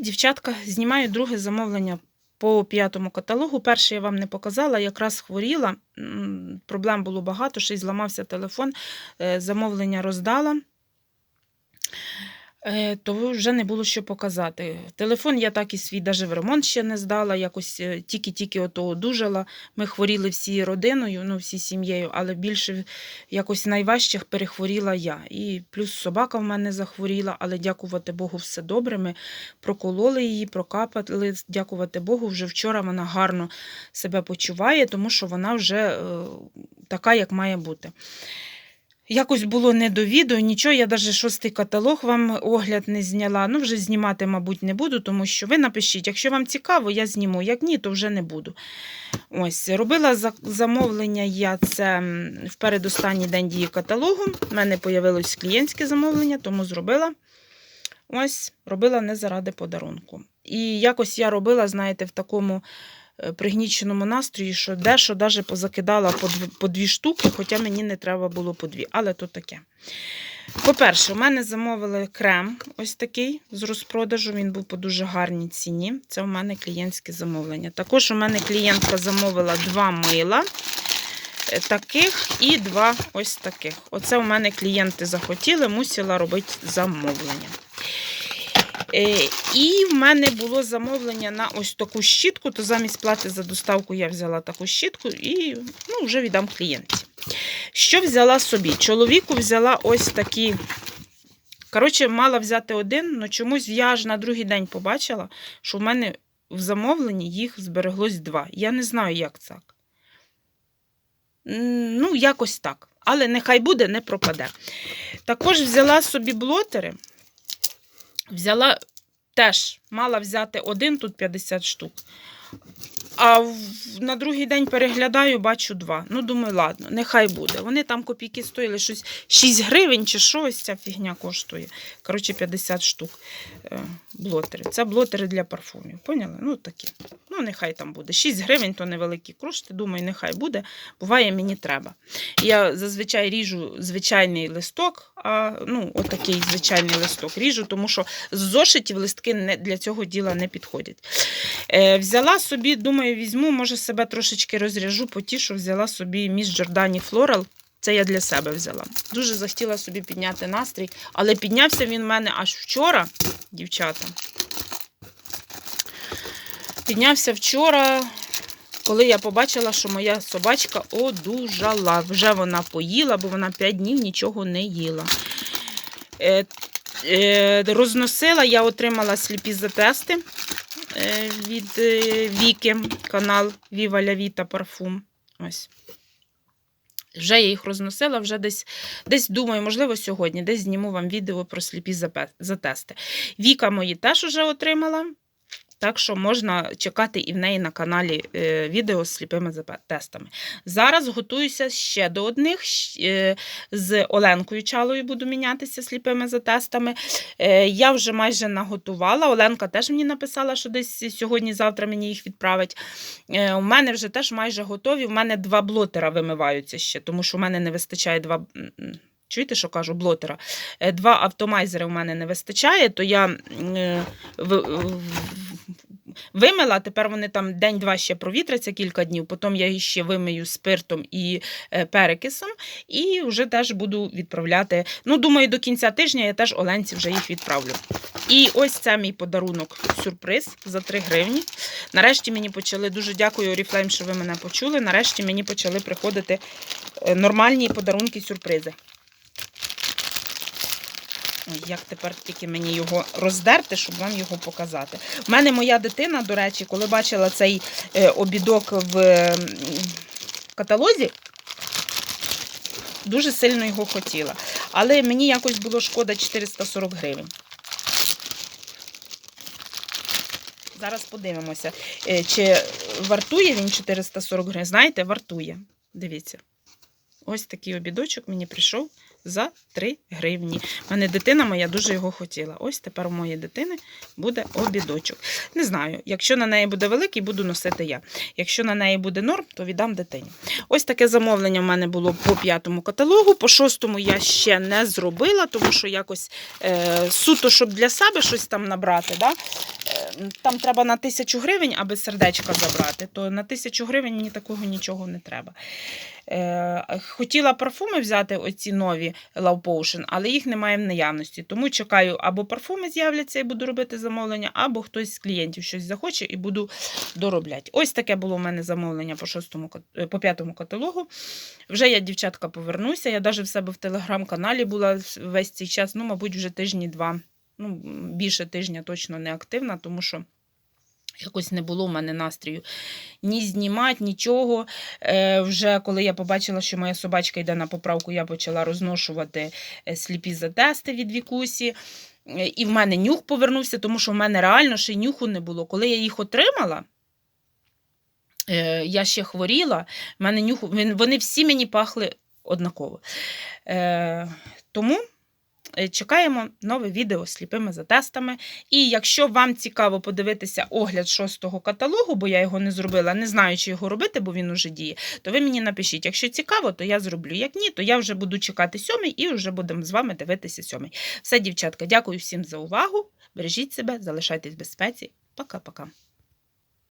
Дівчатка знімаю друге замовлення по п'ятому каталогу. Перше я вам не показала, якраз хворіла. Проблем було багато, ще й зламався телефон. Е, Замовлення роздала. Е, То вже не було що показати. Телефон я так і свій даже в ремонт ще не здала. Якось е, тільки-тільки ото одужала. Ми хворіли всі родиною, ну всі сім'єю, але більше якось найважчих перехворіла я. І плюс собака в мене захворіла, але дякувати Богу, все добре. Ми прокололи її, прокапали. Дякувати Богу, вже вчора вона гарно себе почуває, тому що вона вже е, така, як має бути. Якось було не до відео, нічого, я навіть шостий каталог вам огляд не зняла. Ну, вже знімати, мабуть, не буду, тому що ви напишіть, якщо вам цікаво, я зніму. Як ні, то вже не буду. Ось, робила замовлення я це в передостанній день дії каталогу. У мене появилось клієнтське замовлення, тому зробила. Ось, робила не заради подарунку. І якось я робила, знаєте, в такому пригніченому настрої, що дещо даже позакидала по по дві штуки, хоча мені не треба було по дві. Але то таке. По-перше, у мене замовили крем ось такий з розпродажу. Він був по дуже гарній ціні. Це у мене клієнтське замовлення. Також у мене клієнтка замовила два мила. е, Таких і два ось таких. Оце у мене клієнти захотіли, мусила робити замовлення. Е, І в мене було замовлення на ось таку щітку, то замість плати за доставку я взяла таку щітку і ну, вже віддам клієнті. Що взяла собі? Чоловіку взяла ось такі. Коротше, мала взяти один, але чомусь я аж на другий день побачила, що в мене в замовленні їх збереглось два. Я не знаю, як так. Ну, якось так. Але нехай буде, не пропаде. Також взяла собі блотери. Взяла теж, мала взяти один, тут 50 штук. А на другий день переглядаю, бачу два. Ну, думаю, ладно, нехай буде. Вони там копійки стоїли щось 6 гривень чи що, ось ця фігня коштує. Коротше, 50 штук е, блотери. Це блотери для парфумів. Поняли? Ну, такі. Ну, нехай там буде. 6 гривень то невеликі кошти. Думаю, нехай буде. Буває, мені треба. Я зазвичай ріжу звичайний листок, а ну, отакий звичайний листок ріжу, тому що з зошитів листки для цього діла не підходять. Е, взяла собі, думаю, візьму, може себе трошечки розряжу, потішу, взяла собі міс Джордані Флорал. Це я для себе взяла. Дуже захотіла собі підняти настрій, але піднявся він в мене аж вчора, дівчата. Піднявся вчора, коли я побачила, що моя собачка одужала. Вже вона поїла, бо вона 5 днів нічого не їла. Е, е, розносила, я отримала сліпі затести від е, Віки, канал Viva La Vita Parfum. Ось. Вже я їх розносила, вже десь, десь думаю, можливо, сьогодні, десь зніму вам відео про сліпі затести. Віка мої теж вже отримала. Так що можна чекати і в неї на каналі е, відео з сліпими тестами. Зараз готуюся ще до одних. е, З Оленкою Чалою буду мінятися сліпими затестами. Е, Я вже майже наготувала. Оленка теж мені написала, що десь сьогодні-завтра мені їх відправить. У мене вже теж майже готові. У мене два блотера вимиваються ще, тому що у мене не вистачає два. Чуєте, що кажу, блотера? Два автомайзери у мене не вистачає, то я вимила, тепер вони там день-два ще провітряться кілька днів, потім я їх ще вимию спиртом і е, перекисом, і вже теж буду відправляти. Ну, думаю, до кінця тижня я теж Оленці вже їх відправлю. І ось це мій подарунок сюрприз за 3 гривні. Нарешті мені почали, дуже дякую, Oriflame, що ви мене почули. Нарешті мені почали приходити е, нормальні подарунки, сюрпризи. Ой, Як тепер тільки мені його роздерти, щоб вам його показати. У мене моя дитина, до речі, коли бачила цей е, обідок в каталозі, дуже сильно його хотіла. Але мені якось було шкода 440 гривень. Зараз подивимося, е, чи вартує він 440 гривень. Знаєте, вартує. Дивіться. Ось такий обідочок мені прийшов за 3 гривні. У мене дитина моя дуже його хотіла. Ось тепер у моєї дитини буде обідочок. Не знаю, якщо на неї буде великий, буду носити я. Якщо на неї буде норм, то віддам дитині. Ось таке замовлення в мене було по п'ятому каталогу. По шостому я ще не зробила, тому що якось е, суто, щоб для себе щось там набрати. Да? Там треба на тисячу гривень, аби сердечка забрати, то на тисячу гривень мені такого нічого не треба. Е, хотіла парфуми взяти, оці нові Love Potion, але їх немає в наявності. Тому чекаю, або парфуми з'являться і буду робити замовлення, або хтось з клієнтів щось захоче і буду доробляти. Ось таке було у мене замовлення по, шостому, е, по п'ятому каталогу. Вже я, дівчатка, повернуся. Я навіть в себе в телеграм-каналі була весь цей час, ну, мабуть, вже тижні два. Ну, більше тижня точно не активна, тому що. Якось не було в мене настрою ні знімати, нічого. Е, вже коли я побачила, що моя собачка йде на поправку, я почала розношувати е, сліпі затести від вікусі. Е, І в мене нюх повернувся, тому що в мене реально ще нюху не було. Коли я їх отримала, е, я ще хворіла, в мене нюху, вони всі мені пахли однаково. Е, тому чекаємо нове відео з сліпими затестами. І якщо вам цікаво подивитися огляд шостого каталогу, бо я його не зробила, не знаю, чи його робити, бо він уже діє, то ви мені напишіть. Якщо цікаво, то я зроблю. Як ні, то я вже буду чекати сьомий і вже будемо з вами дивитися сьомий. Все, дівчатка, дякую всім за увагу. Бережіть себе, залишайтесь в безпеці. Пока-пока.